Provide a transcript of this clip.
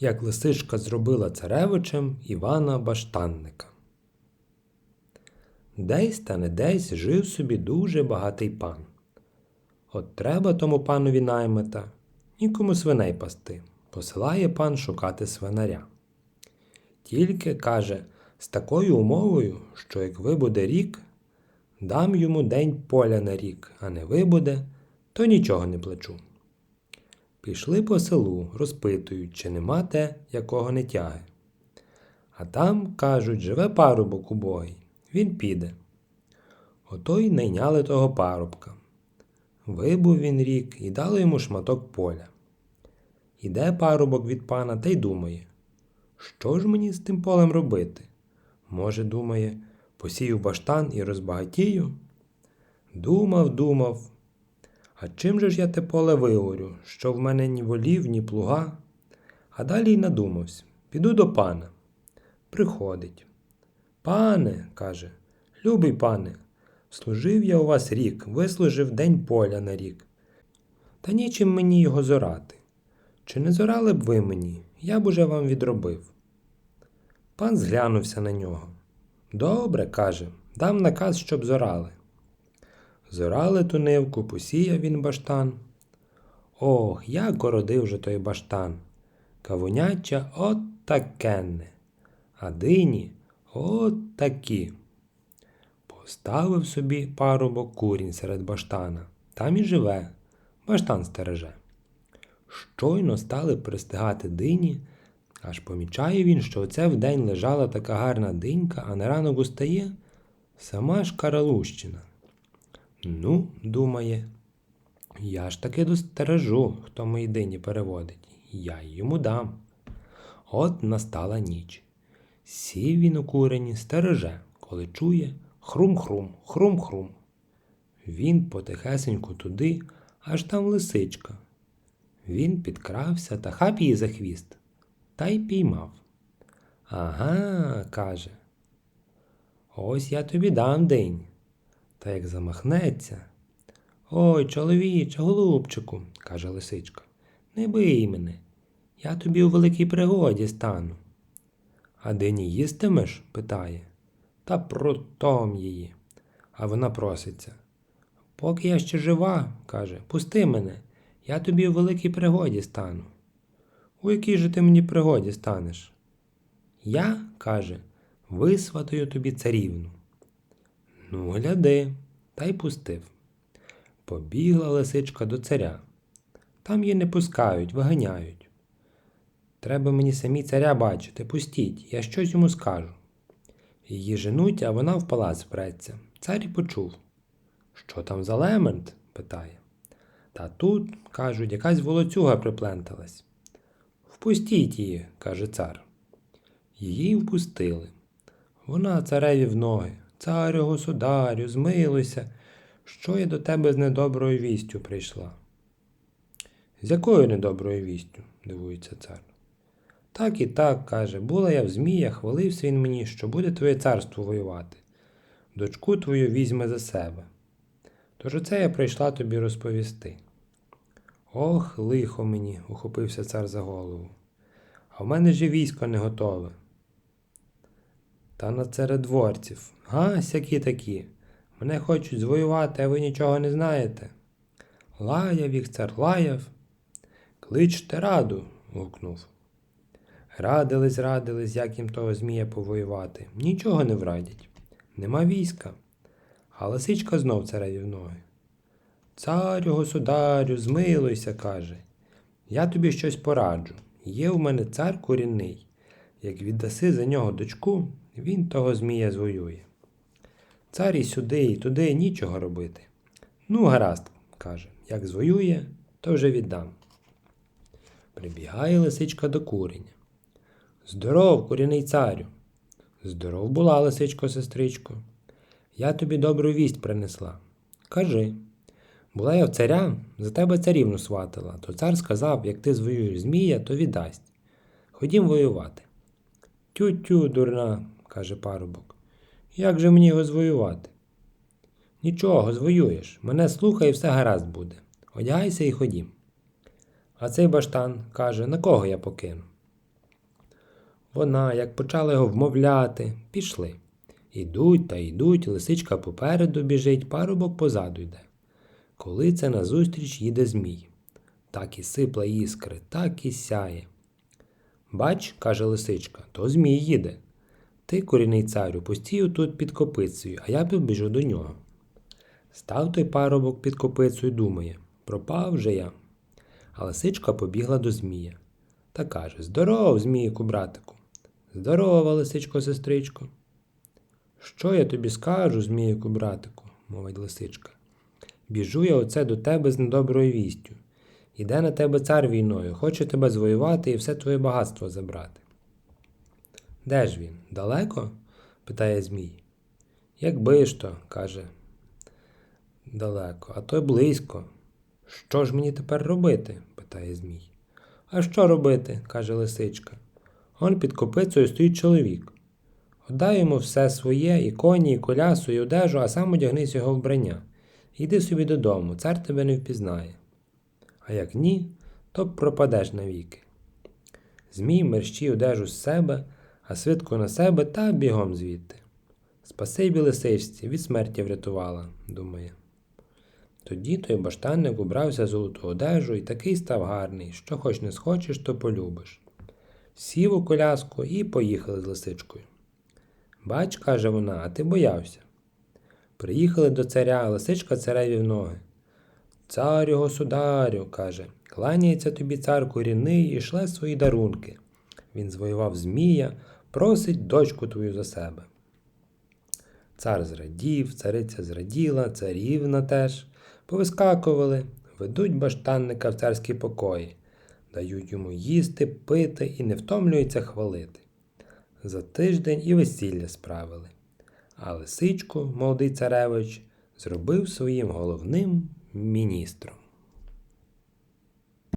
як лисичка зробила царевичем Івана Баштанника. Десь та не десь жив собі дуже багатий пан. От треба тому панові наймита, нікому свиней пасти, посилає пан шукати свинаря. Тільки каже, з такою умовою, що як вибуде рік, дам йому день поля на рік, а не вибуде, то нічого не плачу. Пішли по селу, розпитують, чи нема те, якого не тяги. А там, кажуть, живе парубок убогий, він піде. Ото й найняли того парубка. Вибув він рік і дали йому шматок поля. Іде парубок від пана та й думає, що ж мені з тим полем робити? Може, думає, посію баштан і розбагатію? Думав, думав. А чим же ж я те поле вигорю, що в мене ні волів, ні плуга? А далі й надумався, піду до пана. Приходить. Пане, каже, любий пане, служив я у вас рік, вислужив день поля на рік. Та нічим мені його зорати. Чи не зорали б ви мені, я б уже вам відробив. Пан зглянувся на нього. Добре, каже, дам наказ, щоб зорали. Зорали ту нивку, посіяв він баштан. Ох, як городив же той баштан. Кавуняча от такенне, а дині от такі. Поставив собі парубок курінь серед баштана, там і живе, баштан стереже. Щойно стали пристигати дині, аж помічає він, що оце вдень лежала така гарна динька, а на ранок устає сама ж каралущина. Ну, думає, я ж таки достережу, хто мої дині переводить, я йому дам. От настала ніч. Сів він у курені, стереже, коли чує хрум-хрум, хрум-хрум. Він потихесеньку туди, аж там лисичка. Він підкрався та хап її за хвіст та й піймав. Ага, каже. Ось я тобі дам день. Та як замахнеться. Ой, чоловіче, голубчику, каже лисичка, не бий мене. Я тобі у великій пригоді стану. А дині їстимеш? питає. Та прутом її. А вона проситься. Поки я ще жива, каже, пусти мене, я тобі у великій пригоді стану. У якій же ти мені пригоді станеш? Я, каже, висватаю тобі царівну. Ну, гляди, та й пустив. Побігла лисичка до царя. Там її не пускають, виганяють. Треба мені самі царя бачити, пустіть, я щось йому скажу. Її женуть, а вона в палац впреться. Цар і почув. Що там за лемент? питає. Та тут, кажуть, якась волоцюга припленталась. Впустіть її, каже цар. Її впустили. Вона цареві в ноги. Царю, государю, змилуйся, що я до тебе з недоброю вістю прийшла. З якою недоброю вістю? дивується цар. Так і так, каже, була я в Змія, хвалився він мені, що буде твоє царство воювати. Дочку твою візьме за себе. Тож оце я прийшла тобі розповісти. Ох, лихо мені, ухопився цар за голову. А в мене ж і військо не готове. Та на царедворців. Га, сякі такі. Мене хочуть звоювати, а ви нічого не знаєте. Лаяв їх цар лаяв. Кличте раду. гукнув. Радились, радились, як їм того Змія повоювати. Нічого не врадять. Нема війська. А лисичка знов цареві в ноги. Царю, государю, змилуйся, каже. Я тобі щось пораджу. Є в мене цар корінний. Як віддаси за нього дочку, він того Змія звоює. Цар і сюди, і туди нічого робити. Ну, гаразд, каже, як звоює, то вже віддам. Прибігає лисичка до куреня. Здоров, куряний царю. Здоров була, лисичко, сестричко. Я тобі добру вість принесла. Кажи. Була я в царя, за тебе царівну сватила, то цар сказав, як ти звоюєш Змія, то віддасть. Ходім воювати. Тю-тю, дурна, каже парубок. Як же мені його звоювати? Нічого, звоюєш. Мене слухай і все гаразд буде. Одягайся і ходім. А цей баштан каже, на кого я покину? Вона, як почала його вмовляти, пішли. Ідуть та йдуть, лисичка попереду біжить, парубок позаду йде. Коли це назустріч їде змій. Так і сипла іскри, так і сяє. Бач, каже лисичка, то змій їде. Ти, корінний царю, постію тут під копицею, а я побіжу до нього. Став той парубок під копицею думає пропав же я. А лисичка побігла до Змія та каже Здоров, Зміїку, братику. Здорова, лисичко, сестричко. Що я тобі скажу, Зміїку, братику, мовить лисичка. Біжу я оце до тебе з недоброю вістю. Іде на тебе цар війною, хоче тебе звоювати і все твоє багатство забрати. Де ж він? Далеко? питає Змій. Якби ж то, каже. Далеко, а то й близько. Що ж мені тепер робити? питає Змій. А що робити? каже лисичка. Он під копицею стоїть чоловік. Отдай йому все своє, і коні, і колясу, і одежу, а сам одягнись його вбрання. Йди собі додому, цар тебе не впізнає. А як ні, то пропадеш навіки. Змій мерщій одежу з себе, а свитку на себе та бігом звідти. Спасибі лисичці, від смерті врятувала, думає. Тоді той баштанник убрався золоту одежу і такий став гарний, що хоч не схочеш, то полюбиш. Сів у коляску і поїхали з лисичкою. Бач, каже вона, а ти боявся. Приїхали до царя, лисичка цареві в ноги. Царю, государю, каже, кланяється тобі цар корінний і шле свої дарунки. Він звоював Змія, просить дочку твою за себе. Цар зрадів, цариця зраділа, царівна теж. Повискакували, ведуть баштанника в царські покої, дають йому їсти, пити і не втомлюються хвалити. За тиждень і весілля справили. А лисичку, молодий царевич, зробив своїм головним міністром.